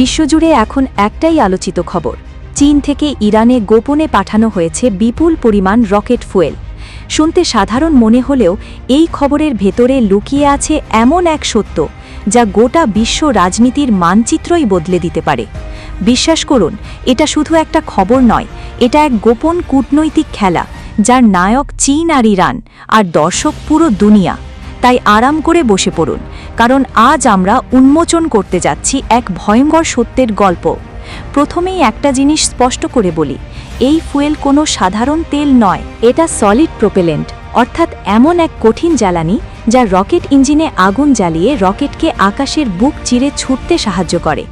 বিশ্বজুড়ে এখন একটাই আলোচিত খবর। চীন থেকে ইরানে গোপনে পাঠানো হয়েছে বিপুল পরিমাণ রকেট ফুয়েল। শুনতে সাধারণ মনে হলেও এই খবরের ভেতরে লুকিয়ে আছে এমন এক সত্য, যা গোটা বিশ্ব রাজনীতির মানচিত্রই বদলে দিতে পারে। বিশ্বাস করুন, এটা শুধু একটা খবর নয়, এটা এক গোপন কূটনৈতিক খেলা, যার নায়ক চীন আর ইরান, আর দর্শক পুরো দুনিয়া। তাই আরাম করে বসে পড়ুন, কারণ আজ আমরা উন্মোচন করতে যাচ্ছি এক ভয়ঙ্কর সত্যের গল্প। প্রথমেই একটা জিনিস স্পষ্ট করে বলি, এই ফুয়েল কোনো সাধারণ তেল নয়, এটা সলিড প্রোপেলেন্ট, অর্থাৎ এমন এক কঠিন জ্বালানি যা রকেট ইঞ্জিনে আগুন জ্বালিয়ে রকেটকে আকাশের বুক চিরে ছুটতে সাহায্য করে।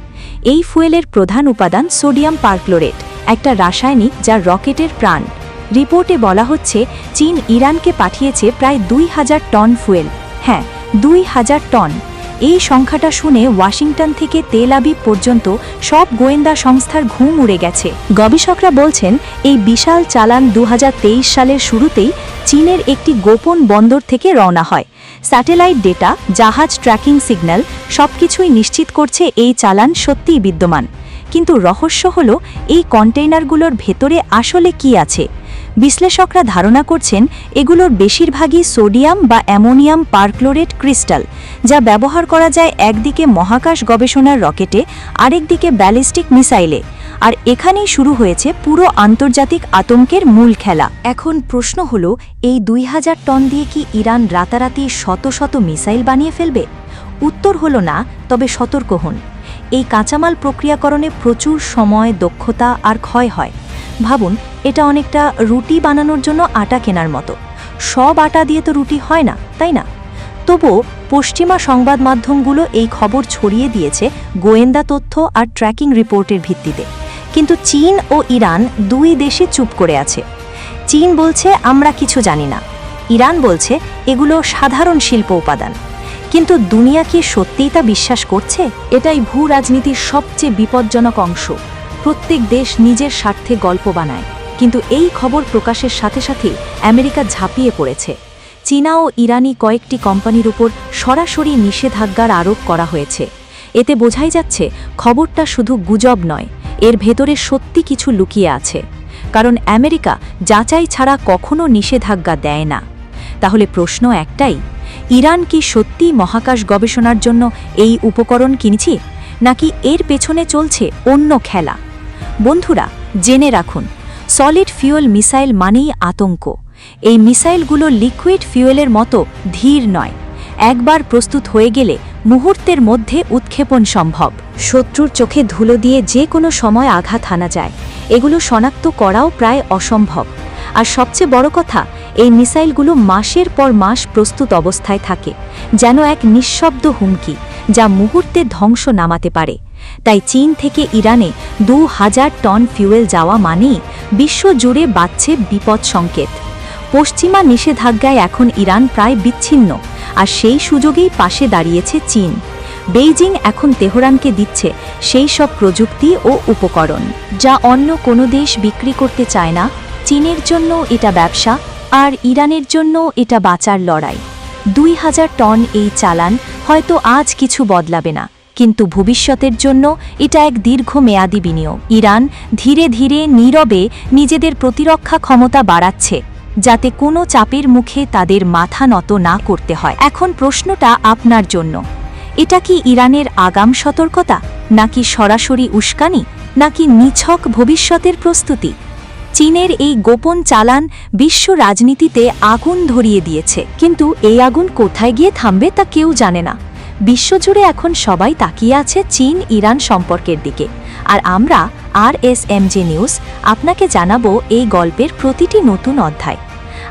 এই ফুয়েলের প্রধান উপাদান সোডিয়াম পারক্লোরেট, একটা রাসায়নিক যা রকেটের প্রাণ। রিপোর্টে বলা হচ্ছে, চীন ইরানকে পাঠিয়েছে প্রায় দুই হাজার টন ফুয়েল। হ্যাঁ দুই হাজার টন। এই সংখ্যাটা শুনে ওয়াশিংটন থেকে তেল আবিব পর্যন্ত সব গোয়েন্দা সংস্থার ঘুম উড়ে গেছে। গবেষকরা বলছেন, এই বিশাল চালান দু হাজার তেইশ সালের শুরুতেই চীনের একটি গোপন বন্দর থেকে রওনা হয়। স্যাটেলাইট ডেটা, জাহাজ ট্র্যাকিং সিগন্যাল সবকিছুই নিশ্চিত করছে এই চালান সত্যিই বিদ্যমান। কিন্তু রহস্য হল, এই কন্টেইনারগুলোর ভেতরে আসলে কি আছে? বিশ্লেষকরা ধারণা করছেন এগুলোর বেশিরভাগই সোডিয়াম বা অ্যামোনিয়াম পারক্লোরেট ক্রিস্টাল, যা ব্যবহার করা যায় একদিকে মহাকাশ গবেষণার রকেটে, আরেকদিকে ব্যালিস্টিক মিসাইলে। আর এখানেই শুরু হয়েছে পুরো আন্তর্জাতিক আতঙ্কের মূল খেলা। এখন প্রশ্ন হল, এই দুই হাজার টন দিয়ে কি ইরান রাতারাতি শত শত মিসাইল বানিয়ে ফেলবে? উত্তর হল না, তবে সতর্ক হন। এই কাঁচামাল প্রক্রিয়াকরণে প্রচুর সময়, দক্ষতা আর ক্ষয় হয়। ভাবুন, এটা অনেকটা রুটি বানানোর জন্য আটা কেনার মতো। সব আটা দিয়ে তো রুটি হয় না, তাই না? তবুও পশ্চিমা সংবাদ মাধ্যমগুলো এই খবর ছড়িয়ে দিয়েছে গোয়েন্দা তথ্য আর ট্র্যাকিং রিপোর্টের ভিত্তিতে। কিন্তু চীন ও ইরান দুই দেশে চুপ করে আছে। চীন বলছে, আমরা কিছু জানি না। ইরান বলছে, এগুলো সাধারণ শিল্প উপাদান। কিন্তু দুনিয়া কি সত্যিই তা বিশ্বাস করছে? এটাই ভূ রাজনীতির সবচেয়ে বিপজ্জনক অংশ। প্রত্যেক দেশ নিজের স্বার্থে গল্প বানায়। কিন্তু এই খবর প্রকাশের সাথে সাথে আমেরিকা ঝাঁপিয়ে পড়েছে। চীনা ও ইরানি কয়েকটি কোম্পানির উপর সরাসরি নিষেধাজ্ঞার আরোপ করা হয়েছে। এতে বোঝাই যাচ্ছে, খবরটা শুধু গুজব নয়, এর ভেতরে সত্যি কিছু লুকিয়ে আছে। কারণ আমেরিকা যাচাই ছাড়া কখনো নিষেধাজ্ঞা দেয় না। তাহলে প্রশ্ন একটাই, ইরান কি সত্যি মহাকাশ গবেষণার জন্য এই উপকরণ কিনছি, নাকি এর পেছনে চলছে অন্য খেলা? বন্ধুরা, জেনে রাখুন সলিড ফিউয়েল মিসাইল মানেই আতঙ্ক। এই মিসাইলগুলো লিকুইড ফিউয়েলের মতো ধীর নয়। একবার প্রস্তুত হয়ে গেলে মুহূর্তের মধ্যে উৎক্ষেপণ সম্ভব। শত্রুর চোখে ধুলো দিয়ে যে কোনো সময় আঘাত হানা যায়। এগুলো শনাক্ত করাও প্রায় অসম্ভব। আর সবচেয়ে বড় কথা, এই মিসাইলগুলো মাসের পর মাস প্রস্তুত অবস্থায় থাকে, যেন এক নিঃশব্দ হুমকি, যা মুহূর্তে ধ্বংস নামাতে পারে। তাই চীন থেকে ইরানে দু হাজার টন ফিউয়েল যাওয়া মানেই বিশ্বজুড়ে বাড়ছে বিপদ সংকেত। পশ্চিমা নিষেধাজ্ঞায় এখন ইরান প্রায় বিচ্ছিন্ন, আর সেই সুযোগেই পাশে দাঁড়িয়েছে চীন। বেইজিং এখন তেহরানকে দিচ্ছে সেই সব প্রযুক্তি ও উপকরণ, যা অন্য কোনো দেশ বিক্রি করতে চায় না। চীনের জন্য এটা ব্যবসা, আর ইরানের জন্য এটা বাঁচার লড়াই। দুই হাজার টন এই চালান হয়তো আজ কিছু বদলাবে না। কিন্তু ভবিষ্যতের জন্য এটা এক দীর্ঘমেয়াদী বিনিয়োগ। ইরান ধীরে ধীরে নীরবে নিজেদের প্রতিরক্ষা ক্ষমতা বাড়াচ্ছে, যাতে কোনো চাপের মুখে তাদের মাথা নত না করতে হয়। এখন প্রশ্নটা আপনার জন্য। এটা কি ইরানের আগাম সতর্কতা, নাকি সরাসরি উস্কানি, নাকি নিছক ভবিষ্যতের প্রস্তুতি? চীনের এই গোপন চালান বিশ্ব রাজনীতিতে আগুন ধরিয়ে দিয়েছে, কিন্তু এই আগুন কোথায় গিয়ে থামবে তা কেউ জানে না। বিশ্বজুড়ে এখন সবাই তাকিয়ে আছে চীন ইরান সম্পর্কের দিকে। আর আমরা R S M J news আপনাকে জানাব এই গল্পের প্রতিটি নতুন অধ্যায়।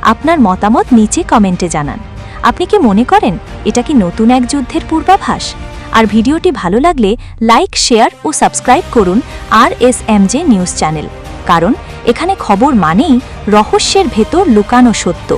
আপনার মতামত নিচে কমেন্টে জানান। আপনি কি মনে করেন এটা কি নতুন এক যুদ্ধের পূর্বাভাস? আর ভিডিওটি ভালো লাগলে লাইক, শেয়ার ও সাবস্ক্রাইব করুন R S M J news channel. কারণ এখানে খবর মানেই রহস্যের ভেতর লুকানো সত্য।